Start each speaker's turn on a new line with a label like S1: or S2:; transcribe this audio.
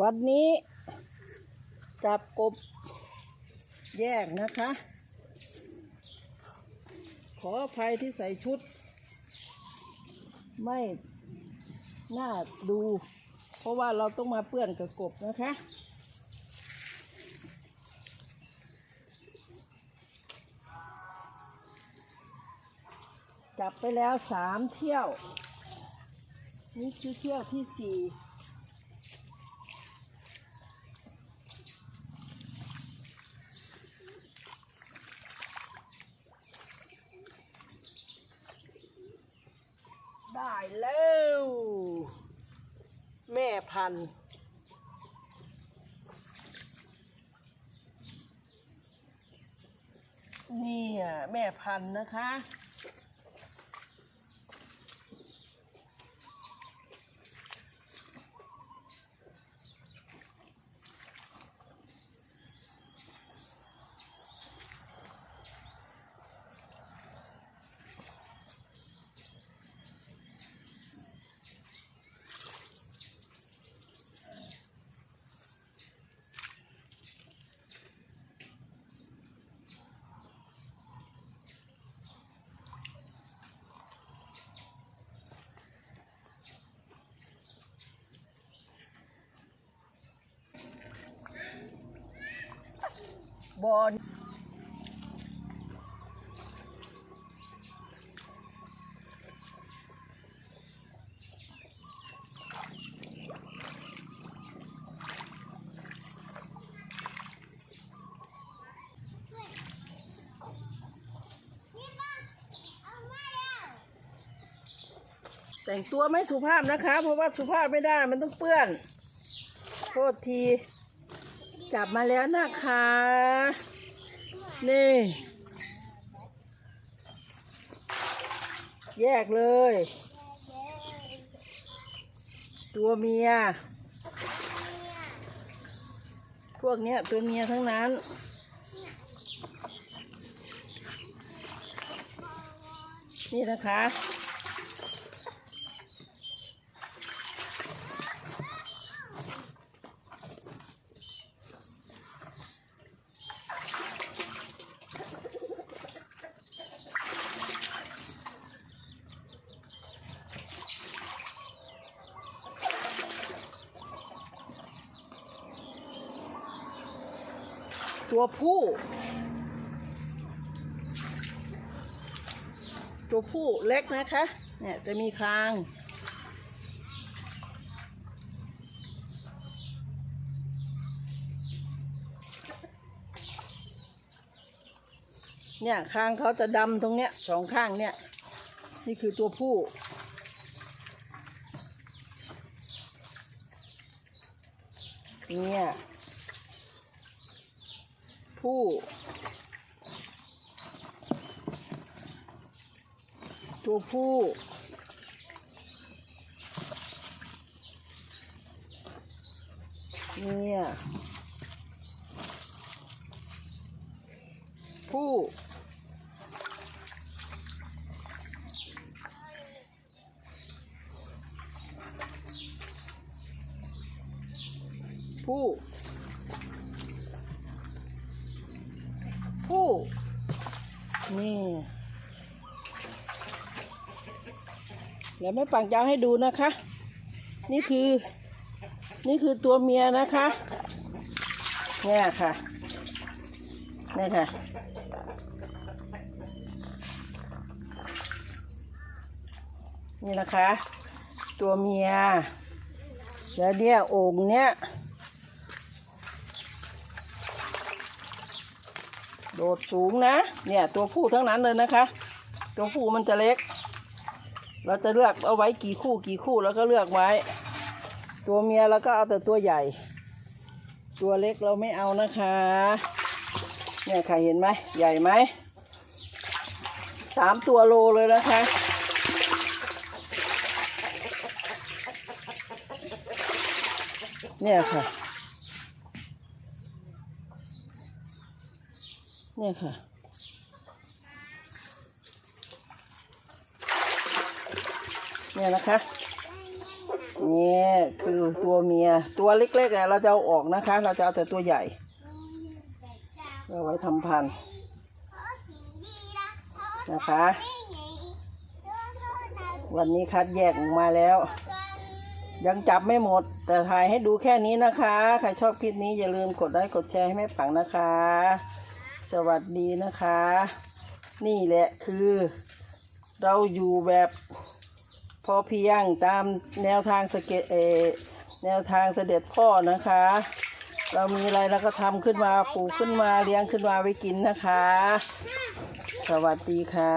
S1: วันนี้จับกบแยกนะคะ ขออภัยที่ใส่ชุด ไม่น่าดู เพราะว่าเราต้องมาเปื้อนกับกบนะคะจับไปแล้วสามเที่ยว นี่คือเที่ยวที่สี่ ได้แล้ว แม่พันธุ์นี่อะแม่พันธุ์นะคะ บอลแต่งตัวไม่สุภาพนะคะ เพราะว่าสุภาพไม่ได้มันต้องเปื้อน โทษที จับมาแล้วนะคะ นี่ แยกเลย ตัวเมีย พวกเนี้ยตัวเมียทั้งนั้นนี่นะคะ ตัวผู้ ตัวผู้เล็กนะคะ เนี่ยจะมีคาง เนี่ยคางเขาจะดำตรงเนี้ยสองข้างเนี่ย นี่คือตัวผู้เนี่ย ผู้ ตัวผู้ เนี่ย ผู้ ผู้ผู้ นี่เดี๋ยวแม่ปังจะให้ดูนะคะ นี่คือ นี่คือตัวเมียนะคะ เนี่ยค่ะนี่ค่ะ นี่นะคะ ตัวเมีย แล้วเนี่ยโอ่งเนี้ย โดดสูงนะ เนี่ยตัวผู้ทั้งนั้นเลยนะคะ ตัวผู้มันจะเล็ก เราจะเลือกเอาไว้กี่คู่กี่คู่แล้วก็เลือกไว้ ตัวเมียเราก็เอาแต่ตัวใหญ่ ตัวเล็กเราไม่เอานะคะ เนี่ยค่ะเห็นไหมใหญ่ไหมสามตัวโลเลยนะคะเนี่ยค่ะ เนี่ยค่ะ เนี่ยนะคะนนี่คือตัวเมียตัวเล็กๆเราจะเอาออกนะคะ เราจะเอาแต่ตัวใหญ่เราไว้ทำพันธุ์นะคะ วันนี้คัดแยกออกมาแล้ว ยังจับไม่หมด แต่ถ่ายให้ดูแค่นี้นะคะ ใครชอบคลิปนี้อย่าลืมกดไลค์กดแชร์ให้แม่ปังนะคะ สวัสดีนะคะ นี่แหละคือ เราอยู่แบบพอเพียงตามแนวทางสเกตเอแนวทางเสด็จพ่อนะคะ เรามีอะไรเราก็ทำขึ้นมาปลูกขึ้นมาเลี้ยงขึ้นมาไว้กินนะคะ สวัสดีค่ะ